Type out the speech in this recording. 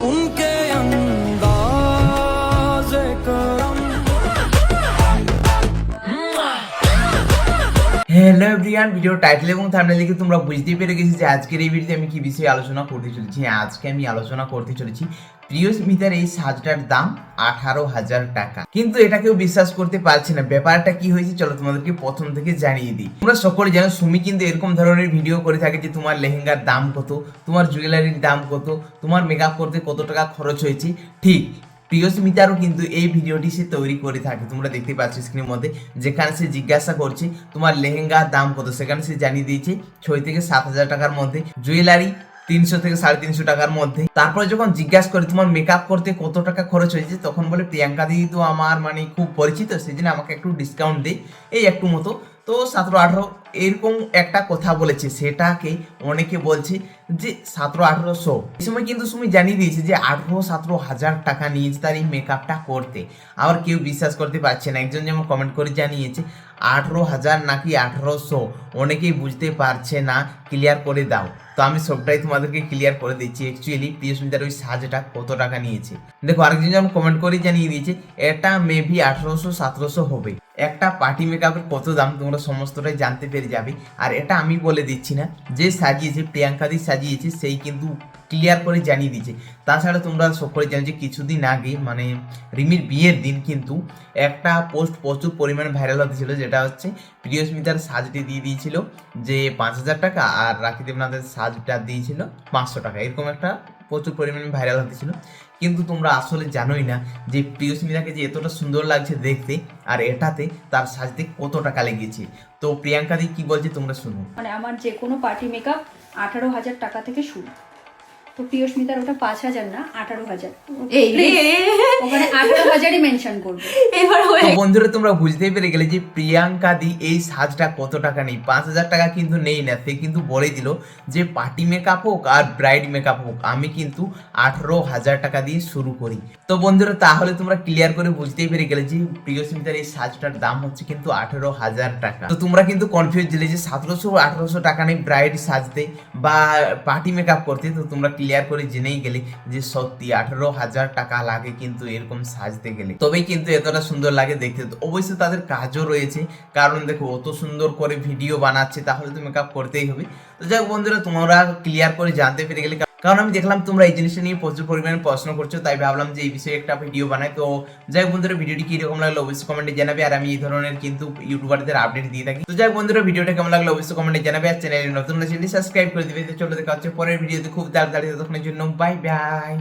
웅 hello everyone video title এবং thumbnail দেখে তোমরা বুঝতেই পেরে গেছি যে আজকের এই ভিডিওতে আমি কি বিষয়ে আলোচনা করতে চলেছি। হ্যাঁ, আজকে আমি আলোচনা করতে চলেছি প্রিয় স্মিতার এই সাজটার দাম আঠারো হাজার টাকা। কিন্তু এটা কেউ বিশ্বাস করতে পারছে না। ব্যাপারটা কি হয়েছে চলো তোমাদেরকে প্রথম থেকে জানিয়ে দিই। তোমরা সকলে জানো সুমি কিন্তু এরকম ধরনের ভিডিও করে থাকে যে তোমার লেহেঙ্গার দাম কত তোমার জুয়েলারির দাম কত তোমার মেকআপ করতে কত টাকা খরচ হয়েছে। ঠিক প্রিয়স্মিতারও কিন্তু এই ভিডিওটি সে তৈরি করে থাকে। তোমরা দেখতে পাচ্ছ স্ক্রিনের মধ্যে যেখানে সে জিজ্ঞাসা করছে, তোমার লেহেঙ্গার দাম কত? সেখানে সে জানিয়ে দিয়েছে, ছয় থেকে সাত হাজার টাকার মধ্যে। জুয়েলারি তিনশো থেকে সাড়ে তিনশো টাকার মধ্যে। তারপরে যখন জিজ্ঞাসা করে, তোমার মেকআপ করতে কত টাকা খরচ হয়েছে? তখন বলে, প্রিয়াঙ্কা দিদি তো আমার মানে খুব পরিচিত সেই জন্য আমাকে একটু ডিসকাউন্ট দেয় এই একটু মতো। তো সতেরো আঠেরো এরকম একটা কথা বলেছে, সেটাকে অনেকে বলছে যে সতেরো আঠেরোশো। এই সময় কিন্তু তুমি জানিয়ে দিয়েছে যে আঠেরো সতেরো হাজার টাকা নিয়েছে তার এই মেকআপটা করতে। আবার কেউ বিশ্বাস করতে পারছে না। একজন যেমন কমেন্ট করে জানিয়েছে, আঠেরো হাজার নাকি আঠেরোশো? অনেকেই বুঝতে পারছে না ক্লিয়ার করে দাও। তো আমি সবটাই তোমাদেরকে ক্লিয়ার করে দিচ্ছি। অ্যাকচুয়ালি প্রিয়স্মিতার ওই সাজটা কত টাকা নিয়েছে? দেখো, আরেকজন যেমন কমেন্ট করে জানিয়ে দিয়েছে, এটা মেবি আঠেরোশো সতেরোশো হবে। একটা পার্টি মেকআপের কত দাম? তোমরা সমস্তটাই জানতে পেরে যাবে। আর এটা আমি বলে দিচ্ছি না, যে সাজিয়েছে, প্রিয়াঙ্কা দি সাজিয়েছে, সেই কিন্তু ক্লিয়ার করে জানিয়ে দিয়েছে। তাছাড়া তোমরা সকলে জানো যে কিছুদিন আগে মানে রিমির বিয়ের দিন কিন্তু একটা পোস্ট প্রচুর পরিমাণে ভাইরাল হতেছিল যেটা হচ্ছে প্রিয়স্মিতার সাজটি দিয়ে দিয়েছিল যে পাঁচ হাজার টাকা আর রাখি দেবনাথের সাজটা দিয়েছিল পাঁচশো টাকা। এরকম একটা প্রচুর পরিমাণে ভাইরাল হতেছিল কিন্তু তোমরা আসলে জানোই না যে প্রিয়স্মিতাকে যে এতটা সুন্দর লাগছে দেখতে আর এটাতে তার সাজতে কত টাকা লেগেছে তো প্রিয়াঙ্কা দি কি বলছে তোমরা শুনো। মানে আমার যে কোনো পার্টি মেকআপ আঠারো হাজার টাকা থেকে শুরু। তো প্রিয়স্মিতার ওটা পাঁচ হাজার না আঠারো হাজার। এই ওখানে আঠারো হাজারই মেনশন করবে। এবার হয়ে বন্ধুরা তোমরা বুঝতেই পেরে গেলে যে প্রিয়াঙ্কা দি এই সাজটা কত টাকা নেই? পাঁচ হাজার টাকা কিন্তু নেই না সে কিন্তু বলে দিল যে পার্টি মেকআপ হোক আর ব্রাইড মেকআপ হোক আমি কিন্তু আঠারো হাজার টাকা দিয়ে শুরু করি। তো বন্ধুরা তাহলে তোমরা ক্লিয়ার করে বুঝতেই পেরে গেলে যে প্রিয়স্মিতার এই সাজটার দাম হচ্ছে কিন্তু আঠারো হাজার টাকা। তো তোমরা কিন্তু কনফিউজ দিলে যে সতেরোশো আঠারোশো টাকা নেই ব্রাইড সাজতে বা পার্টি মেকআপ করতে তো তোমরা ক্লিয়ার করে জেনেই গেলে যে সত্যি আঠারো হাজার টাকা লাগে কিন্তু এরকম সাজতে গেলে। তবেই কিন্তু এতটা সুন্দর লাগে দেখতে। অবশ্যই তাদের কাজও রয়েছে। কারণ দেখো, অত সুন্দর করে ভিডিও বানাচ্ছে, তাহলে তো মেকআপ করতেই হবে। তো যাই বন্ধুরা, তোমরা ক্লিয়ার করে জানতে পেরে গেলে কারণ আমি দেখলাম তোমরা এই জিনিসটা নিয়ে প্রচুর পরিমাণে প্রশ্ন করছ, তাই ভাবলাম যে এই বিষয়ে একটা ভিডিও বানাই। তো যাই হোক বন্ধুরা ভিডিওটি কীরকম লাগল অবশ্যই কমেন্টে জানাবে, আর আমি এই ধরনের কিন্তু ইউটিউবারদের আপডেট দিয়ে থাকি। তো যাই বন্ধুরা ভিডিওটা কেমন লাগল অবশ্যই কমেন্টে জানাবে, আর চ্যানেলে নতুন চ্যানেলটি সাবস্ক্রাইব করে দিবে। তো চলো দেখা হচ্ছে পরের ভিডিওতে খুব তাড়াতাড়ি, ততক্ষণের জন্য বাই বাই